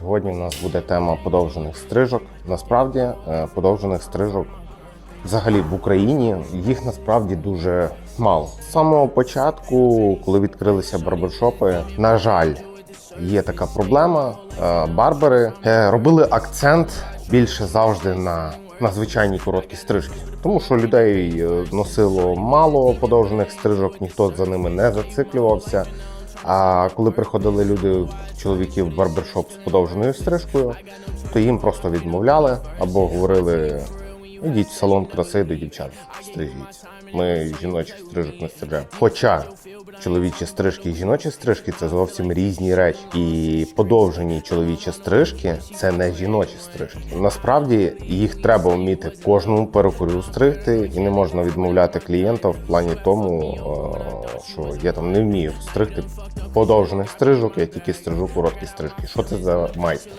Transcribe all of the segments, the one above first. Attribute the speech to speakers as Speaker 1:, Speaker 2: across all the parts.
Speaker 1: Сьогодні у нас буде тема подовжених стрижок. Насправді, е, подовжених стрижок взагалі в Україні їх насправді дуже мало. З самого початку, коли відкрилися барбершопи, на жаль, є така проблема. Е, Барбери е, робили акцент більше завжди на. На звичайні короткі стрижки, тому що людей носило мало подовжених стрижок, ніхто за ними не зациклювався. А коли приходили люди, чоловіки в барбершоп з подовженою стрижкою, то їм просто відмовляли або говорили: ідіть в салон краси до дівчат, стрижіться. Ми жіночих стрижок не стрижемо. Хоча чоловічі стрижки і жіночі стрижки це зовсім різні речі. І подовжені чоловічі стрижки це не жіночі стрижки. Насправді їх треба вміти кожному перукарю стригти, і не можна відмовляти клієнта в плані тому, е, що я там не вмію стригти подовжених стрижок, я тільки стрижу короткі стрижки. Що це за майстер?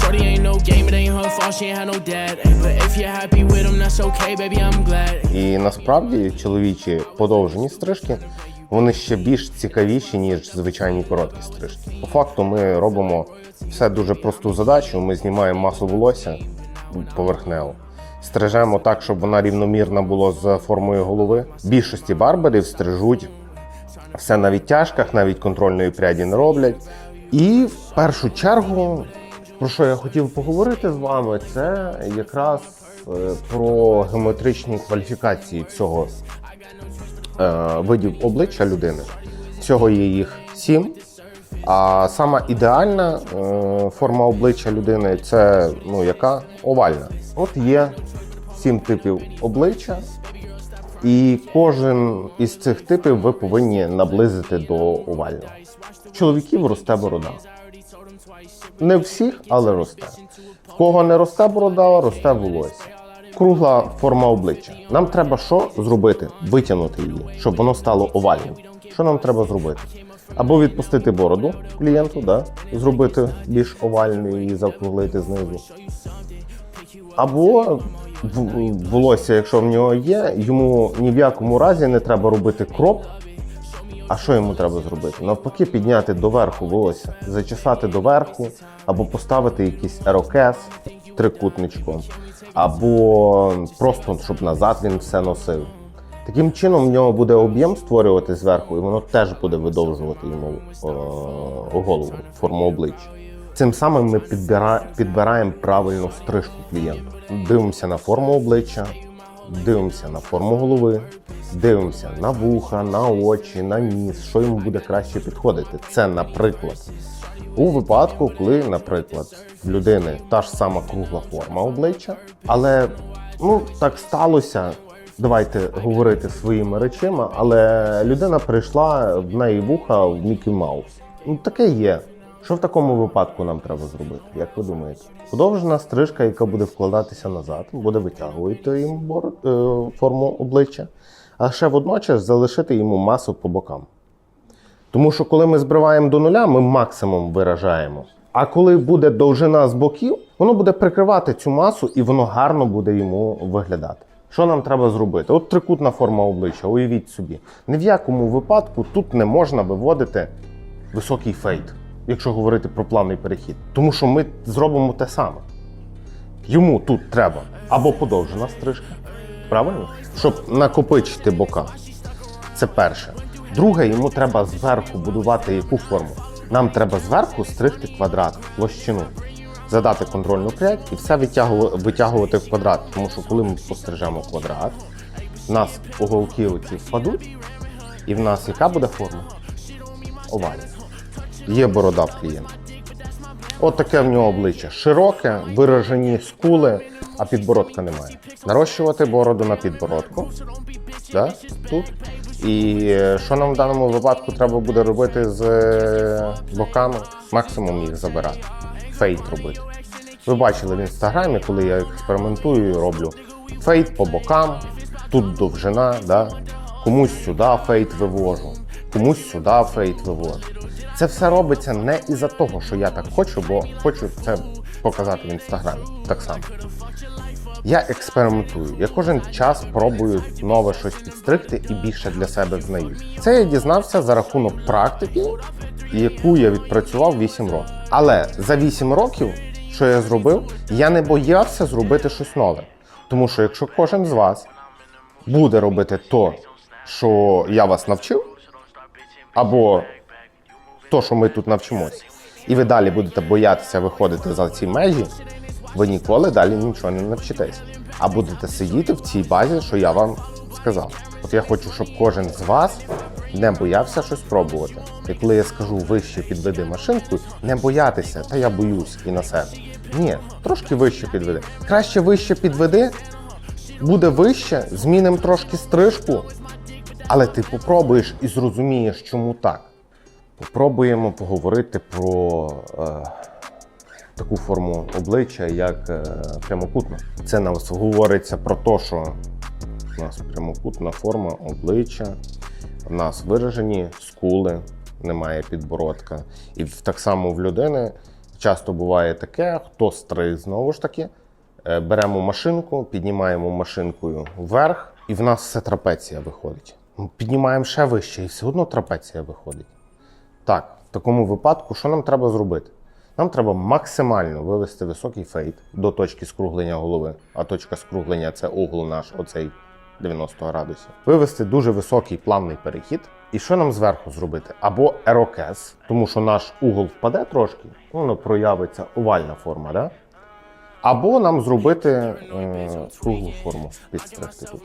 Speaker 2: Shorty ain't no game, it ain't her fault, she ain't had no dad. But if you're happy with him, that's okay, baby, I'm glad.
Speaker 1: І насправді чоловічі подовжені стрижки вони ще більш цікавіші, ніж звичайні короткі стрижки. По факту ми робимо все дуже просту задачу. Ми знімаємо масу волосся поверхнево. Стрижемо так, щоб вона рівномірна була з формою голови. Більшості барберів стрижуть все на відтяжках, навіть контрольної пряді не роблять. І в першу чергу, про що я хотів поговорити з вами, це якраз про геометричні кваліфікації всього е, видів обличчя людини. Всього є їх сім. А сама ідеальна е, форма обличчя людини це ну, яка овальна. От є сім типів обличчя, і кожен із цих типів ви повинні наблизити до овального. Чоловіків росте борода. Не всіх, але росте. В кого не росте борода, росте волосся. Кругла форма обличчя. Нам треба що зробити? Витягнути її, щоб воно стало овальним. Що нам треба зробити? Або відпустити бороду клієнту, да? зробити більш овальною і закруглити знизу. Або волосся, якщо в нього є, йому ні в якому разі не треба робити кроп. А що йому треба зробити? Навпаки, підняти доверху волосся, зачесати доверху, або поставити якийсь ерокез трикутничком, або просто щоб назад він все носив. Таким чином в нього буде об'єм створювати зверху, і воно теж буде видовжувати йому е, голову, форму обличчя. Цим самим ми підбира, підбираємо правильну стрижку клієнту. Дивимося на форму обличчя, дивимося на форму голови, дивимося на вуха, на очі, на ніс, що йому буде краще підходити. Це, наприклад, у випадку, коли, наприклад, в людини та ж сама кругла форма обличчя, але ну так сталося. Давайте говорити своїми речима, але людина прийшла в неї вуха в Мікі Маус. Ну таке є. Що в такому випадку нам треба зробити? Як ви думаєте? Подовжена стрижка, яка буде вкладатися назад, буде витягувати їм е, форму обличчя, а ще водночас залишити йому масу по бокам. Тому що коли ми збриваємо до нуля, ми максимум виражаємо. А коли буде довжина з боків, воно буде прикривати цю масу і воно гарно буде йому виглядати. Що нам треба зробити? От трикутна форма обличчя, уявіть собі. Ні в якому випадку тут не можна виводити високий фейт, якщо говорити про плавний перехід. Тому що ми зробимо те саме. Йому тут треба або подовжена стрижка, правильно? Щоб накопичити бока. Це перше. Друге, йому треба зверху будувати яку форму. Нам треба зверху стригти квадрат, площину, задати контрольну прядь і все витягувати в квадрат. Тому що коли ми пострижемо квадрат, в нас уголки оці впадуть, і в нас яка буде форма? Овальна. Є борода в клієнта. От таке в нього обличчя широке, виражені скули, а підбородка немає. Нарощувати бороду на підбородку. Да? Тут. І е, що нам в даному випадку треба буде робити з е, боками? Максимум їх забирати. Фейт робити. Ви бачили в інстаграмі, коли я експериментую і роблю фейт по бокам, тут довжина, да? комусь сюди фейт вивожу, комусь сюди фейт вивожу. Це все робиться не із-за того, що я так хочу, бо хочу це показати в інстаграмі так само. Я експериментую. Я кожен час пробую нове щось підстригти і більше для себе взнаю. Це я дізнався за рахунок практики, яку я відпрацював 8 років. Але за 8 років, що я зробив, я не боявся зробити щось нове. Тому що якщо кожен з вас буде робити то, що я вас навчив, або то, що ми тут навчимося, і ви далі будете боятися виходити за ці межі, ви ніколи далі нічого не навчитесь. А будете сидіти в цій базі, що я вам сказав. От я хочу, щоб кожен з вас не боявся щось пробувати. І коли я скажу вище підведи машинку, не боятися, та я боюсь і на себе. Ні, трошки вище підведи. Краще вище підведи, буде вище, змінимо трошки стрижку, але ти попробуєш і зрозумієш, чому так. Попробуємо поговорити про е, таку форму обличчя, як е, прямокутна. Це нас говориться про те, що у нас прямокутна форма обличчя, у нас виражені скули, немає підбородка. І так само в людини часто буває таке, хто стриг знову ж таки. Е, Беремо машинку, піднімаємо машинкою вверх, і в нас все трапеція виходить. Піднімаємо ще вище, і все одно трапеція виходить. Так, в такому випадку, що нам треба зробити? Нам треба максимально вивести високий фейт до точки скруглення голови, а точка скруглення це угол наш, оцей 90 градусів. Вивести дуже високий плавний перехід. І що нам зверху зробити? Або ерокез, тому що наш угол впаде трошки, воно проявиться овальна форма, да? Або нам зробити е, круглу форму підстригти тут.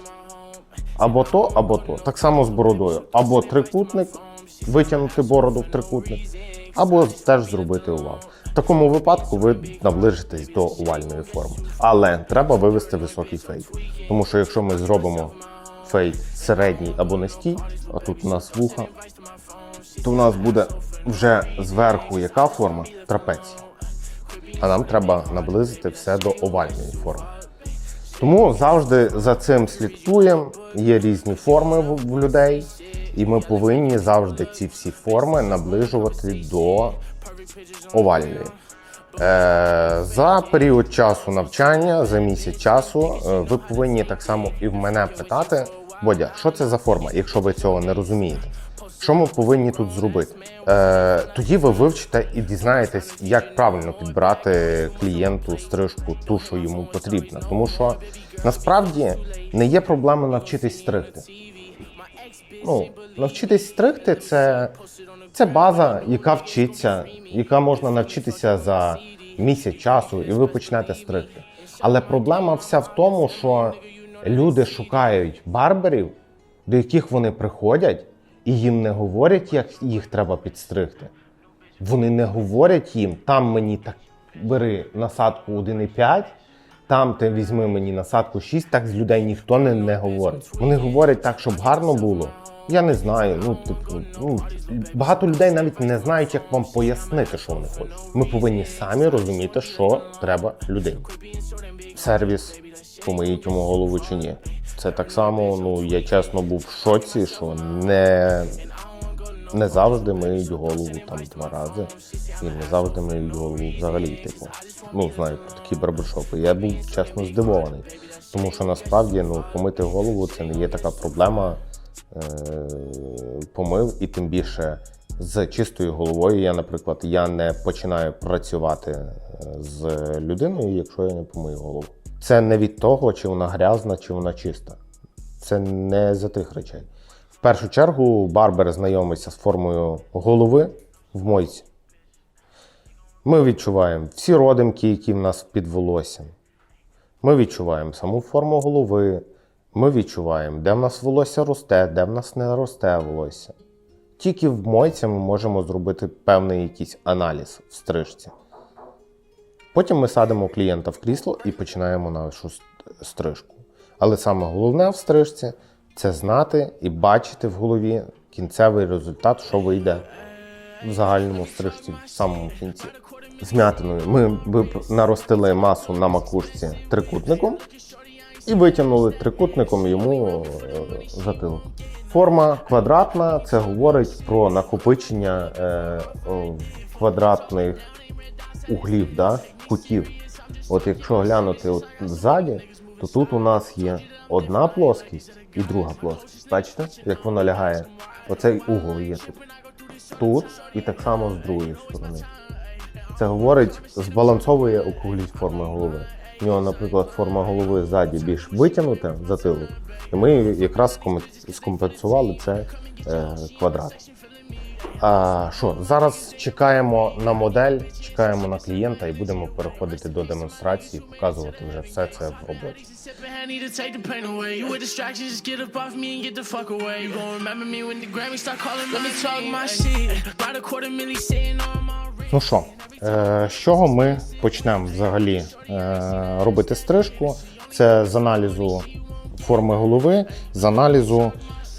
Speaker 1: Або то, або то. Так само з бородою. Або трикутник, витягнути бороду в трикутник, або теж зробити овал. В такому випадку ви наближитесь до овальної форми. Але треба вивести високий фейт. Тому що якщо ми зробимо фейт середній або низький, а тут у нас вуха, то в нас буде вже зверху яка форма? Трапеція. А нам треба наблизити все до овальної форми. Тому завжди за цим слідкуємо. Є різні форми в, людей, і ми повинні завжди ці всі форми наближувати до овальної. Е, за період часу навчання, за місяць часу, е, ви повинні так само і в мене питати, Бодя, що це за форма, якщо ви цього не розумієте. Що ми повинні тут зробити? Е, тоді ви вивчите і дізнаєтесь, як правильно підбирати клієнту стрижку, ту, що йому потрібна. Тому що насправді не є проблеми навчитись стригти. Ну, навчитись стригти це, це база, яка вчиться, яка можна навчитися за місяць часу, і ви почнете стригти. Але проблема вся в тому, що люди шукають барберів, до яких вони приходять, і їм не говорять, як їх треба підстригти. Вони не говорять їм, там мені так бери насадку 1,5, там ти візьми мені насадку 6, так з людей ніхто не, не говорить. Вони говорять так, щоб гарно було. Я не знаю. Ну, типу, ну, багато людей навіть не знають, як вам пояснити, що вони хочуть. Ми повинні самі розуміти, що треба людині. Сервіс, помиють йому голову чи ні. Це так само, ну я чесно був в шоці, що не, не завжди миють голову там два рази. І не завжди миють голову взагалі. Типу, ну знаю такі барбершопи. Я був чесно здивований. Тому що насправді ну, помити голову це не є така проблема. Е, помив, і тим більше з чистою головою. Я, наприклад, я не починаю працювати е, з людиною, якщо я не помию голову. Це не від того, чи вона грязна, чи вона чиста. Це не за тих речей. В першу чергу барбер знайомиться з формою голови в мойці. Ми відчуваємо всі родимки, які в нас під волоссям. Ми відчуваємо саму форму голови. Ми відчуваємо, де в нас волосся росте, де в нас не росте волосся. Тільки в мойці ми можемо зробити певний якийсь аналіз в стрижці. Потім ми садимо клієнта в крісло і починаємо нашу стрижку. Але саме головне в стрижці це знати і бачити в голові кінцевий результат, що вийде в загальному стрижці в самому кінці. Змятиною ми б наростили масу на макушці трикутником і витягнули трикутником йому е, затилок. Форма квадратна це говорить про накопичення е, квадратних углів, да, кутів. От якщо глянути от ззаді, то тут у нас є одна плоскість і друга плоскість. Бачите, як вона лягає? Оцей угол є тут. Тут і так само з другої сторони. Це говорить, збалансовує округлість форми голови. У нього, наприклад, форма голови ззаді більш витягнута затилок. І ми якраз скомпенсували це е, квадрат. А, що, зараз чекаємо на модель, чекаємо на клієнта і будемо переходити до демонстрації, показувати вже все це в роботі. Ну що, е, з чого ми почнемо взагалі е, робити стрижку? Це з аналізу форми голови, з аналізу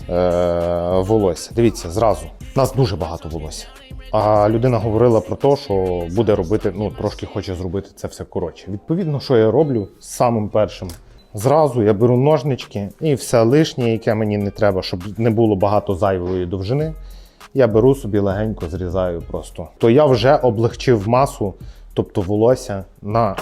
Speaker 1: е, волосся. Дивіться, зразу. Нас дуже багато волосся. А людина говорила про те, що буде робити, ну трошки хоче зробити це все коротше. Відповідно, що я роблю самим першим. Зразу я беру ножнички і все лишнє, яке мені не треба, щоб не було багато зайвої довжини. Я беру собі легенько зрізаю просто. То я вже облегчив масу, тобто волосся на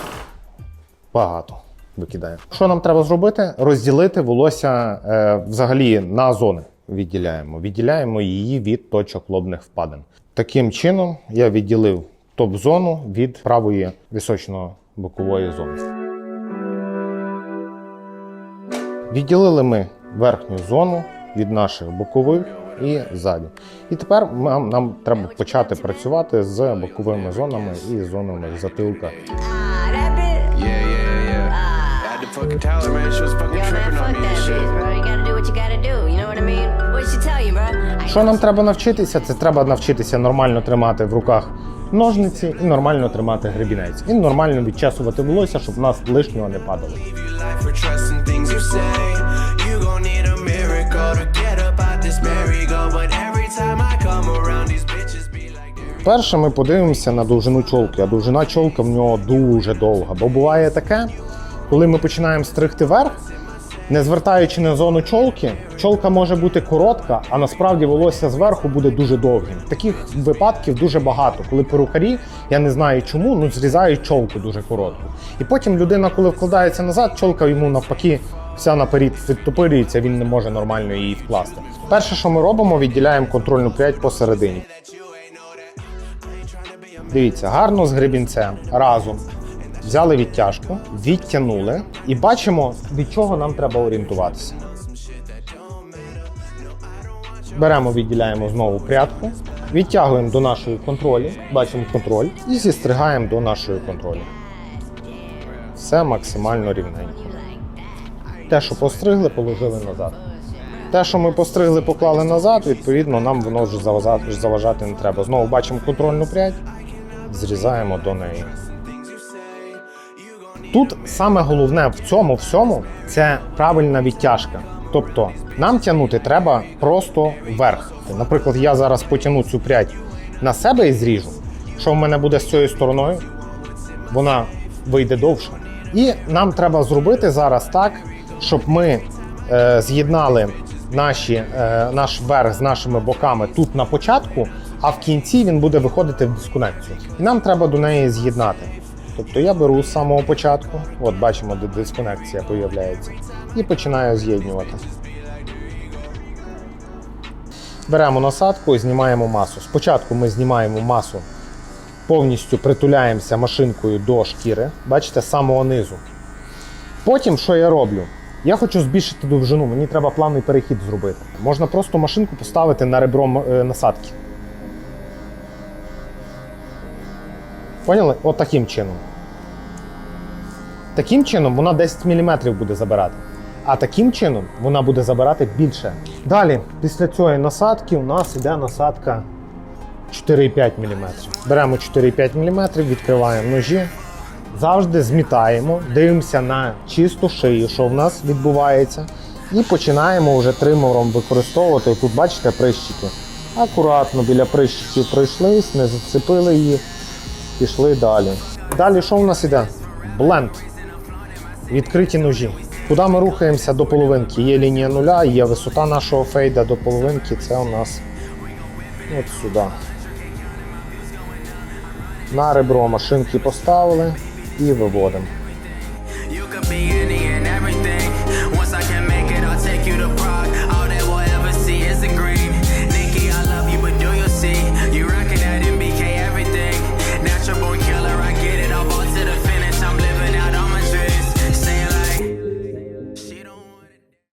Speaker 1: багато викидаю. Що нам треба зробити? Розділити волосся е, взагалі на зони. Відділяємо. Відділяємо її від точок лобних впадин. Таким чином я відділив топ-зону від правої вісочно-бокової зони. Відділили ми верхню зону від наших бокових і ззаді. І тепер нам, нам треба почати працювати з боковими зонами і зонами затилка.
Speaker 3: That bitch.
Speaker 4: Yeah, yeah, yeah. I had to fucking tell her, man. She was fucking
Speaker 3: Yo, man,
Speaker 4: tripping on me and shit.
Speaker 1: Що нам треба навчитися? Це треба навчитися нормально тримати в руках ножниці і нормально тримати гребінець. І нормально відчесувати волосся, щоб в нас лишнього не падало. Перше ми подивимося на довжину чолки, а довжина чолка в нього дуже довга. Бо буває таке, коли ми починаємо стригти верх, не звертаючи на зону чолки, чолка може бути коротка, а насправді волосся зверху буде дуже довгим. Таких випадків дуже багато, коли перукарі, я не знаю чому, ну зрізають чолку дуже коротку. І потім людина, коли вкладається назад, чолка йому навпаки вся наперед відтопирюється, він не може нормально її вкласти. Перше, що ми робимо, відділяємо контрольну прядь посередині. Дивіться, гарно з гребінцем разом. Взяли відтяжку, відтягнули і бачимо, від чого нам треба орієнтуватися. Беремо, відділяємо знову прядку, відтягуємо до нашої контролі, бачимо контроль і зістригаємо до нашої контролі. Все максимально рівненько. Те, що постригли, положили назад. Те, що ми постригли, поклали назад, відповідно, нам воно вже заважати, не треба. Знову бачимо контрольну прядь, зрізаємо до неї. Тут саме головне в цьому всьому це правильна відтяжка. Тобто нам тягнути треба просто вверх. Наприклад, я зараз потягну цю прядь на себе і зріжу. Що в мене буде з цією стороною? Вона вийде довше. І нам треба зробити зараз так, щоб ми е, з'єднали наші, е, наш верх з нашими боками тут на початку, а в кінці він буде виходити в дисконекцію. І нам треба до неї з'єднати. Тобто я беру з самого початку, от бачимо, де дисконекція появляється, і починаю з'єднувати. Беремо насадку і знімаємо масу. Спочатку ми знімаємо масу, повністю притуляємося машинкою до шкіри, бачите, з самого низу. Потім, що я роблю? Я хочу збільшити довжину, мені треба плавний перехід зробити. Можна просто машинку поставити на ребро е, насадки. Поняли? От таким чином. Таким чином вона 10 мм буде забирати. А таким чином вона буде забирати більше. Далі, після цієї насадки, у нас йде насадка 4,5 мм. Беремо 4,5 мм, відкриваємо ножі, завжди змітаємо, дивимося на чисту шию, що в нас відбувається. І починаємо вже тримером використовувати. Тут бачите прищики. Акуратно біля прищиків пройшлись, не зацепили їх, пішли далі. Далі що в нас іде? Бленд. Відкриті ножі. Куди ми рухаємося до половинки? Є лінія нуля, є висота нашого фейда до половинки. Це у нас от сюди. На ребро машинки поставили і виводимо.